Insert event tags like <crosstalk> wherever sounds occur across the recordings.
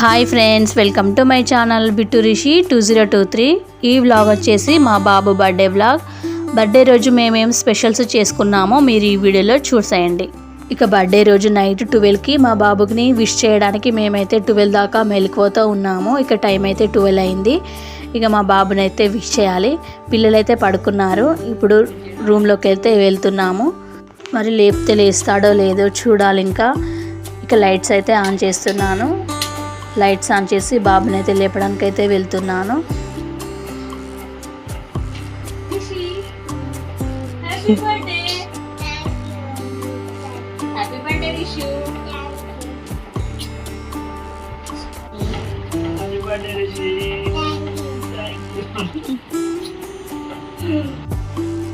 Hi friends welcome to my channel Bittu Rishi two zero two three ఈ vlog వచ్చేసి మా బాబు birthday vlog birthday రోజు మేమేం స్పెషల్స్ చేసుకున్నామో మీరు ఈ వీడియోలో చూసేయండి. ఇక బర్త్డే రోజు నైట్ ట్వెల్వ్కి మా బాబుకి విష్ చేయడానికి మేమైతే ట్వెల్వ్ దాకా మెలకువతో ఉన్నాము. ఇక టైం అయితే ట్వెల్వ్ అయింది. ఇక మా బాబుని అయితే విష్ చేయాలి. పిల్లలైతే పడుకున్నారు. ఇప్పుడు రూమ్లోకి వెళ్తే వెళ్తున్నాము. మరి లేపితే లేస్తాడో లేదో చూడాలి ఇంకా. ఇక లైట్స్ అయితే ఆన్ చేస్తున్నాను. లైట్స్ ఆన్ చేసి బాబుని అయితే లేపడానికి అయితే వెళ్తున్నాను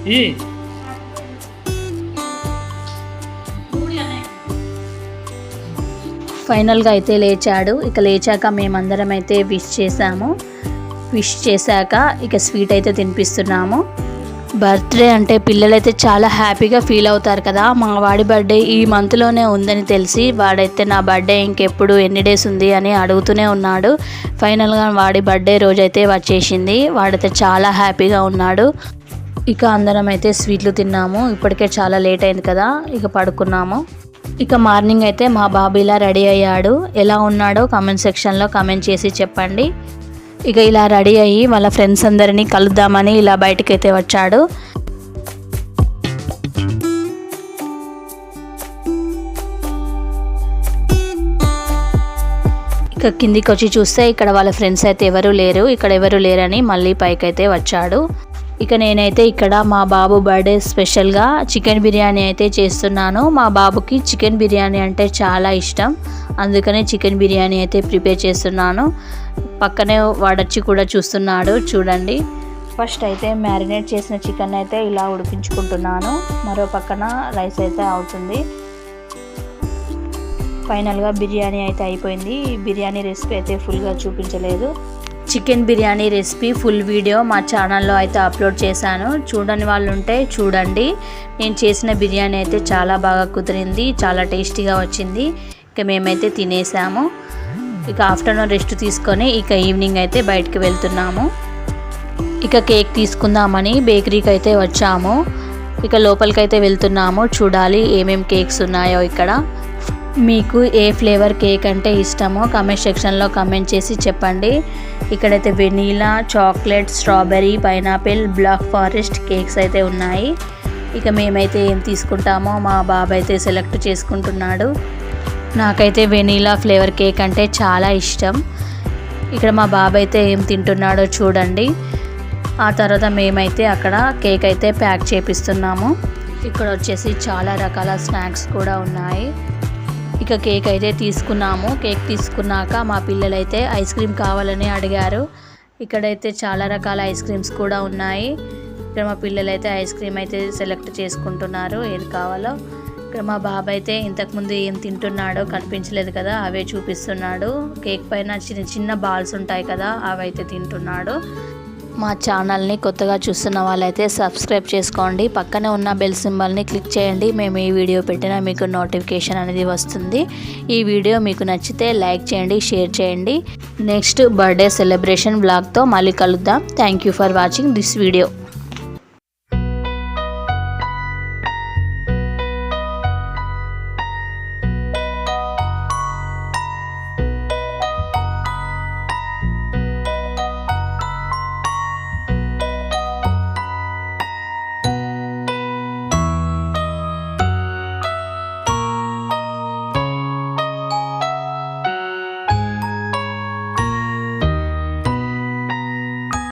<laughs> ఈ ఫైనల్గా అయితే లేచాడు. ఇక లేచాక మేమందరం అయితే విష్ చేసాము విష్ చేశాక ఇక స్వీట్ అయితే తినిపిస్తున్నాము. బర్త్డే అంటే పిల్లలైతే చాలా హ్యాపీగా ఫీల్ అవుతారు కదా. మా వాడి బర్త్డే ఈ మంత్లోనే ఉందని తెలిసి వాడైతే నా బర్త్డే ఇంకెప్పుడు ఎన్ని డేస్ ఉంది అని అడుగుతూనే ఉన్నాడు. ఫైనల్గా వాడి బర్త్డే రోజైతే వచ్చేసింది. వాడైతే చాలా హ్యాపీగా ఉన్నాడు. ఇక అందరం అయితే స్వీట్లు తిన్నాము. ఇప్పటికే చాలా లేట్ అయింది కదా. ఇక పడుకున్నాము. ఇక మార్నింగ్ అయితే మా బాబు ఇలా రెడీ అయ్యాడు. ఎలా ఉన్నాడో కామెంట్ సెక్షన్లో కామెంట్ చేసి చెప్పండి. ఇక ఇలా రెడీ అయ్యి వాళ్ళ ఫ్రెండ్స్ అందరినీ కలుద్దామని ఇలా బయటకైతే వచ్చాడు. ఇక కిందికి వచ్చి చూస్తే ఇక్కడ వాళ్ళ ఫ్రెండ్స్ అయితే ఎవరు లేరు. ఇక్కడ ఎవరు లేరని మళ్ళీ పైకైతే వచ్చాడు. ఇక నేనైతే ఇక్కడ మా బాబు బర్త్డే స్పెషల్గా చికెన్ బిర్యానీ అయితే చేస్తున్నాను. మా బాబుకి చికెన్ బిర్యానీ అంటే చాలా ఇష్టం. అందుకనే చికెన్ బిర్యానీ అయితే ప్రిపేర్ చేస్తున్నాను. పక్కనే వాడొచ్చి కూడా చూస్తున్నాడు. చూడండి. ఫస్ట్ అయితే మ్యారినేట్ చేసిన చికెన్ అయితే ఇలా ఉడికించుకుంటున్నాను. మరో పక్కన రైస్ అయితే అవుతుంది. ఫైనల్గా బిర్యానీ అయితే అయిపోయింది. బిర్యానీ రెసిపీ అయితే ఫుల్గా చూపించలేదు. Chicken biryani recipe full video మా ఛానల్లో అయితే అప్లోడ్ చేశాను. చూడని వాళ్ళు ఉంటే చూడండి. నేను చేసిన బిర్యానీ అయితే చాలా బాగా కుదిరింది చాలా టేస్టీగా వచ్చింది. ఇక మేమైతే తినేసాము. ఇక ఆఫ్టర్నూన్ రెస్ట్ తీసుకొని ఇక ఈవినింగ్ అయితే బయటకు వెళ్తున్నాము. ఇక కేక్ తీసుకుందామని బేకరీకి అయితే వచ్చాము. ఇక లోపలికైతే వెళ్తున్నాము. చూడాలి ఏమేమి కేక్స్ ఉన్నాయో ఇక్కడ. మీకు ఏ ఫ్లేవర్ కేక్ అంటే ఇష్టమో కమెంట్ సెక్షన్లో కమెంట్ చేసి చెప్పండి. ఇక్కడైతే vanilla chocolate strawberry pineapple black forest cakes అయితే ఉన్నాయి. ఇక మేమైతే ఏం తీసుకుంటామో మా బాబు అయితే సెలెక్ట్ చేసుకుంటున్నాడు. నాకైతే వెనీలా ఫ్లేవర్ కేక్ అంటే చాలా ఇష్టం. ఇక్కడ మా బాబు అయితే ఏం తింటున్నాడో చూడండి. ఆ తర్వాత మేమైతే అక్కడ కేక్ అయితే ప్యాక్ చేపిస్తున్నాము. ఇక్కడ వచ్చేసి చాలా రకాల స్నాక్స్ కూడా ఉన్నాయి. ఇక కేక్ అయితే తీసుకున్నాము. కేక్ తీసుకున్నాక మా పిల్లలైతే ఐస్ క్రీమ్ కావాలని అడిగారు. ఇక్కడైతే చాలా రకాల ఐస్ క్రీమ్స్ కూడా ఉన్నాయి. ఇక్కడ మా పిల్లలైతే ఐస్ క్రీమ్ అయితే సెలెక్ట్ చేసుకుంటున్నారు. ఏది కావాలో. ఇక్కడ మా బాబు అయితే ఇంతకుముందు ఏం తింటున్నాడో కనిపించలేదు కదా అవే చూపిస్తున్నాడు. కేక్ పైన చిన్న చిన్న బాల్స్ ఉంటాయి కదా అవి అయితే తింటున్నాడు. మా ఛానల్ని కొత్తగా చూస్తున్న వాళ్ళైతే సబ్స్క్రైబ్ చేసుకోండి. పక్కనే ఉన్న బెల్ సింబల్ని క్లిక్ చేయండి. మేము ఈ వీడియో పెట్టినా మీకు నోటిఫికేషన్ అనేది వస్తుంది. ఈ వీడియో మీకు నచ్చితే లైక్ చేయండి షేర్ చేయండి. నెక్స్ట్ బర్త్డే సెలబ్రేషన్ బ్లాగ్తో మళ్ళీ కలుద్దాం. Thank you for watching this video.